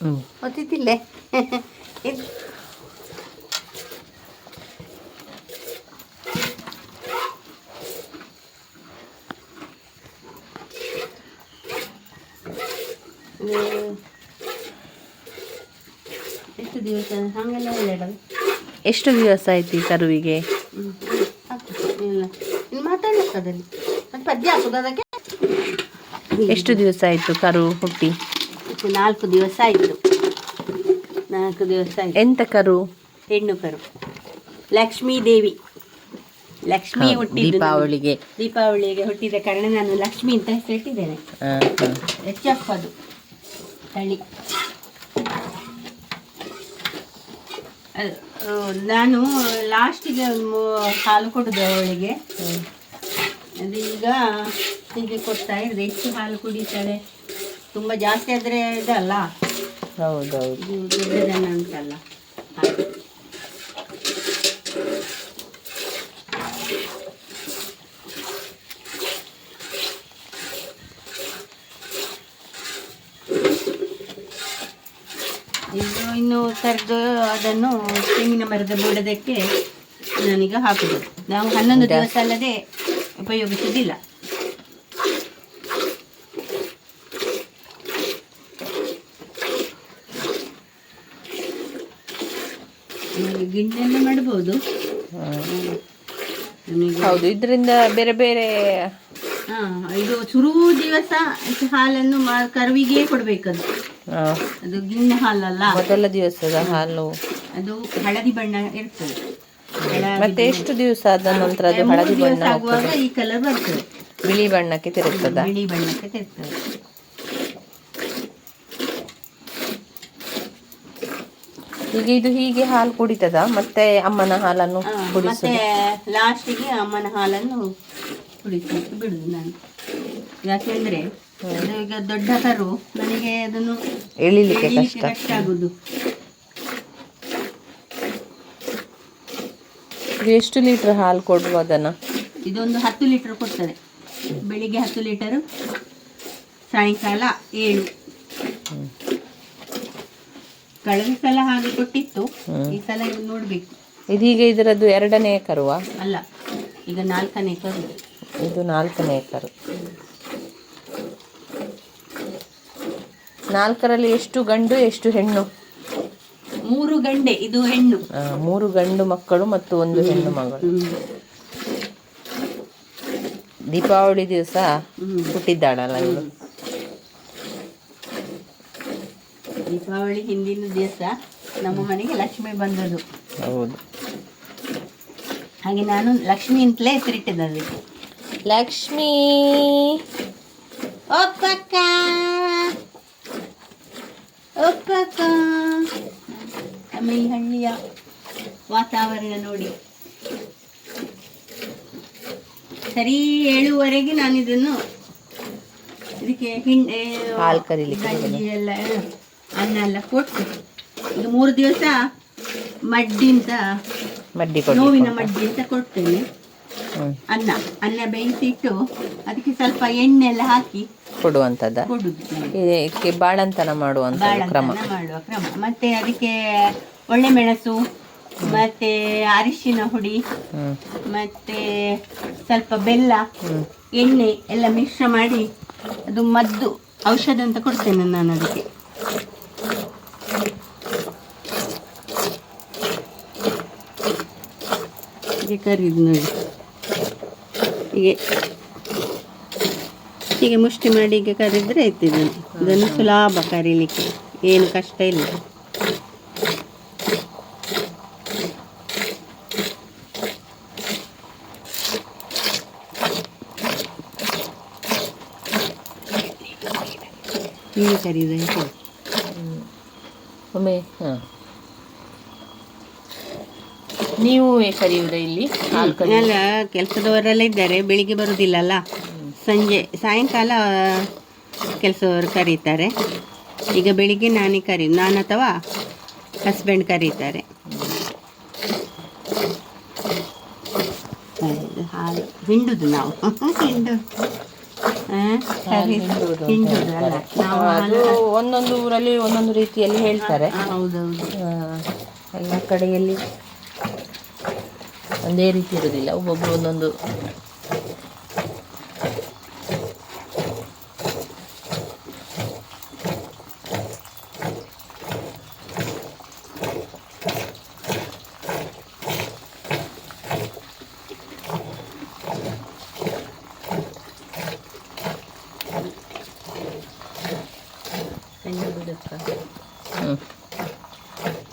嗯。我弟弟来 ಎಷ್ಟು ದಿವಸ ಎಷ್ಟು ಆಯ್ತು ಈ ಕರುವಿಗೆ? ಇಲ್ಲ. ಇನ್ನು ಮತ್ತೆ ಪದ್ಯ ಹಾಕುದು ಅದಕ್ಕೆ? ಎಷ್ಟು ದಿವಸ ಆಯ್ತು ಕರು ಹುಟ್ಟಿ? ನಾಲ್ಕು ದಿವಸ ಆಯ್ತು. ನಾಲ್ಕು ದಿವಸ ಆಯಿತು. ಎಂತ ಕರು? ಹೆಣ್ಣು ಕರು. ಲಕ್ಷ್ಮೀ ದೇವಿ. ಲಕ್ಷ್ಮಿ ಹುಟ್ಟಿ ದೀಪಾವಳಿಗೆ. ದೀಪಾವಳಿಗೆ ಹುಟ್ಟಿದ ಕಾರಣ ನಾನು ಲಕ್ಷ್ಮಿ ಅಂತ ಹೆಸರಿಟ್ಟಿದ್ದೇನೆ. ಹೆಚ್ಚಪ್ಪದು ತಳಿ ಅದು, ಆ, ನಾನು ಲಾಸ್ಟಿಗೆ ಹಾಲು ಕೊಡೋದು ಅವಳಿಗೆ. ಅದು ಈಗ ಹೀಗೆ ಕೊಡ್ತಾ ಇದ್ರೆ ಹೆಚ್ಚು ಹಾಲು ಕುಡಿತಾಳೆ. ತುಂಬ ಜಾಸ್ತಿ ಆದರೆ ಇದಲ್ಲ. ಹೌದೌದು. ಉಂಟಲ್ಲ ಹಾಗೆ. ಇದು ಇನ್ನು ಕರೆದು ಅದನ್ನು ತೆಂಗಿನ ಮರದ ಬುಡದಕ್ಕೆ ನಾನೀಗ ಹಾಕುದು. ನಾವು ಹನ್ನೊಂದು? ದಿವಸ ಅಲ್ಲದೆ ಉಪಯೋಗಿಸುವುದಿಲ್ಲ ಗಿಣ್ಣೆಲ್ಲ ಮಾಡ್ಬೋದು. ಹೌದು ಇದರಿಂದ ಬೇರೆ ಬೇರೆ ಹಾ ಇದು ಚುರು ದಿವಸ ಹಾಲನ್ನು ಕರುವಿಗೆ ಕೊಡ್ಬೇಕದು. ಅದು ಗಿಣ್ಣ ಹಾಲಲ್ಲ? ಮೊದಲ ದಿವಸದ ಹಾಲು. ಅದು ಹಳದಿ ಬಣ್ಣ ಇರ್ತದೆ. ಮತ್ತೆ ಎಷ್ಟು ದಿವಸ ಆದ ನಂತರ ಅದು ಹಳದಿ ಬಣ್ಣ ಆಗುವಾಗ ಈ ಕಲರ್ ಬರ್ತದೆ. ಬಿಳಿ ಬಣ್ಣಕ್ಕೆ ತಿರುಗ್ತದ? ಬಿಳಿ ಬಣ್ಣಕ್ಕೆ ತೆರ್ತದೆ ಈಗ ಇದು ಹೀಗೆ ಹಾಲು ಕುಡಿತದ? ಮತ್ತೆ ಅಮ್ಮನ ಹಾಲನ್ನು ಹಾ, ಮತ್ತೆ ಕುಡಿಸುದು ಲಾಸ್ಟಿಗೆ ಅಮ್ಮನ ಹಾಲನ್ನು ಕುಡಿಸಿ ಬಿಡುದು ನಾನು. ಯಾಕೆಂದ್ರೆ ಈಗ ದೊಡ್ಡ ಕರು ನನಗೆ ಅದನ್ನು ಎಳಿಲಿಕ್ಕೆ ಕಷ್ಟ. ಆಗುದು ಎಷ್ಟು ಲೀಟರ್ ಹಾಲು ಕೊಡುವ ಅದನ್ನ ಇದೊಂದು ಹತ್ತು ಲೀಟರ್ ಕೊಡ್ತದೆ ಬೆಳಿಗ್ಗೆ ಹತ್ತು ಲೀಟರ್ ಸಾಯಂಕಾಲ ಏಳು. ಕಳೆದ ಸಲ ಹಾಗೆ ಕೊಟ್ಟಿತ್ತು ಈ ಸಲ ಇದು ನೋಡ್ಬೇಕು. ಇದೀಗ ಇದರದ್ದು ಎರಡನೇ ಕರುವ ಅಲ್ಲ ಈಗ ನಾಲ್ಕನೇ ಕರು ಇದು ನಾಲ್ಕನೇ ಕರು ನಾಲ್ಕರಲ್ಲಿ ಎಷ್ಟು ಗಂಡು ಎಷ್ಟು ಹೆಣ್ಣು? ಮೂರು ಗಂಡೆ ಇದು ಹೆಣ್ಣು. ಆ, ಮೂರು ಗಂಡು ಮಕ್ಕಳು ಮತ್ತು ಒಂದು ಹೆಣ್ಣು ಮಗಳು. ದೀಪಾವಳಿ ದಿವಸ ಹ್ಮ್. ಹುಟ್ಟಿದ್ದಾಳಲ್ಲ ಇವಳು? ದೀಪಾವಳಿ ಹಿಂದಿನ ದಿವಸ ನಮ್ಮ ಮನೆಗೆ ಲಕ್ಷ್ಮಿ ಬಂದದ್ದು. ಹೌದು. ಹಾಗೆ ನಾನು ಲಕ್ಷ್ಮಿ ಅಂತಲೇ ಹೆಸರಿಟ್ಟಿದ್ದೆ ಅದಕ್ಕೆ ಲಕ್ಷ್ಮೀ! ಒಪ್ಪಕ್ಕ ಒಪ್ಪಕ್ಕ ಈ ಹಳ್ಳಿಯ ವಾತಾವರಣ ನೋಡಿ. ಸರಿ ಏಳುವರೆಗೆ ನಾನು ಇದನ್ನು ಇದಕ್ಕೆ ಹಿಂಡೆ ಹಾಲು ಕರಿಲಿಕ್ಕೆ ಎಲ್ಲ ಅನ್ನ ಎಲ್ಲ ಕೊಟ್ಟು ಈಗ ಮೂರು ದಿವಸ ಮಡ್ಡಿ ಅಂತ ಮಡ್ಡಿ ನೋವಿನ ಮಡ್ಡಿ ಅಂತ ಕೊಡ್ತೇನೆ. ಅನ್ನ ಅನ್ನ ಬೇಯಿಸಿಟ್ಟು ಅದಕ್ಕೆ ಸ್ವಲ್ಪ ಎಣ್ಣೆ ಎಲ್ಲ ಹಾಕಿ ಕೊಡುವಂಥದ್ದು. ಇದಕ್ಕೆ ಬಾಳಂತನ ಕ್ರಮ? ಮಾಡುವ ಕ್ರಮ. ಮತ್ತೆ ಅದಕ್ಕೆ ಒಳ್ಳೆ ಮೆಣಸು ಮತ್ತೆ ಅರಿಶಿನ ಹುಡಿ ಮತ್ತೆ ಸ್ವಲ್ಪ ಬೆಲ್ಲ ಎಣ್ಣೆ ಎಲ್ಲ ಮಿಶ್ರ ಮಾಡಿ ಅದು ಮದ್ದು ಔಷಧ ಅಂತ ಕೊಡ್ತೇನೆ ನಾನು ಅದಕ್ಕೆ. ಕರಿದು ನೋಡಿ. ಹೀಗೆ. ಹೀಗೆ ಮುಷ್ಟಿ ಮಾಡಿ ಹೀಗೆ ಕರಿದ್ರೆ ಆಯ್ತು ಇದನ್ನು ಸುಲಭ ಕರೀಲಿಕ್ಕೆ. ಏನು ಕಷ್ಟ ಇಲ್ಲ. ಹೀಗೆ ಕರೀದು ಒಮ್ಮೆ, ಹಾಂ. ನೀವು ಕರೆಯುವುದ ಇಲ್ಲಿ? ಅಲ್ಲ ಎಲ್ಲ ಕೆಲಸದವರೆಲ್ಲ ಇದ್ದಾರೆ ಬೆಳಿಗ್ಗೆ ಬರುವುದಿಲ್ಲಲ್ಲ ಸಂಜೆ ಸಾಯಂಕಾಲ ಕೆಲಸದವರು ಕರೀತಾರೆ. ಈಗ ಬೆಳಿಗ್ಗೆ ನಾನೇ ಕರಿ ನಾನು ಅಥವಾ ಹಸ್ಬೆಂಡ್ ಕರೀತಾರೆ. ಹಾಲು ಹಿಂಡುದು ನಾವು. ಹಿಂಡು. ಅಲ್ಲ. ಒಂದೊಂದು ಊರಲ್ಲಿ ಒಂದೊಂದು ರೀತಿಯಲ್ಲಿ ಹೇಳ್ತಾರೆ. ಹೌದೌದು ಎಲ್ಲ ಕಡೆಯಲ್ಲಿ ಒಂದೇ ರೀತಿ ಇರೋದಿಲ್ಲ ಒಬ್ಬೊಬ್ಬರು ಒಂದೊಂದು.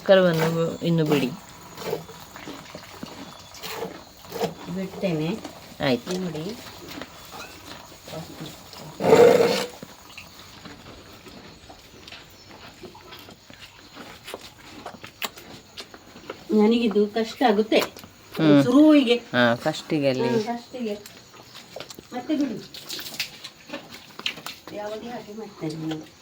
ಕರವನ್ನು ಇನ್ನು ಬಿಡಿ. ಬಿಡ್ತೇನೆ. ಆಯ್ತು. ನೋಡಿ. ನನಗಿದು ಕಷ್ಟ ಆಗುತ್ತೆ. ಶುರುವಿಗೆ. ಫಸ್ಟಿಗೆ ಅಲ್ಲಿ. ಫಸ್ಟಿಗೆ. ಮತ್ತೆ ಬಿಡಿ. ಯಾವಾಗ ಹಾಗೆ ಮಾಡ್ತೇನೆ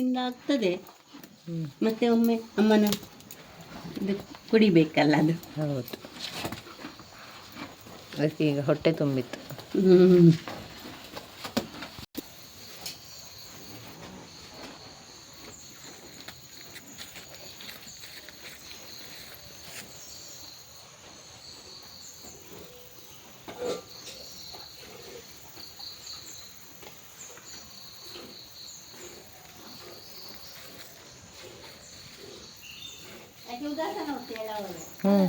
ನಾನು ಆಗ್ತದೆ. ಮತ್ತೆ ಒಮ್ಮೆ ಅಮ್ಮನ ಇದು ಕುಡಿಬೇಕಲ್ಲ ಅದು. ಹೌದು. ಅದಕ್ಕೆ ಈಗ ಹೊಟ್ಟೆ ತುಂಬಿತ್ತು. ಹ್ಮ್. ಹ್ಮ್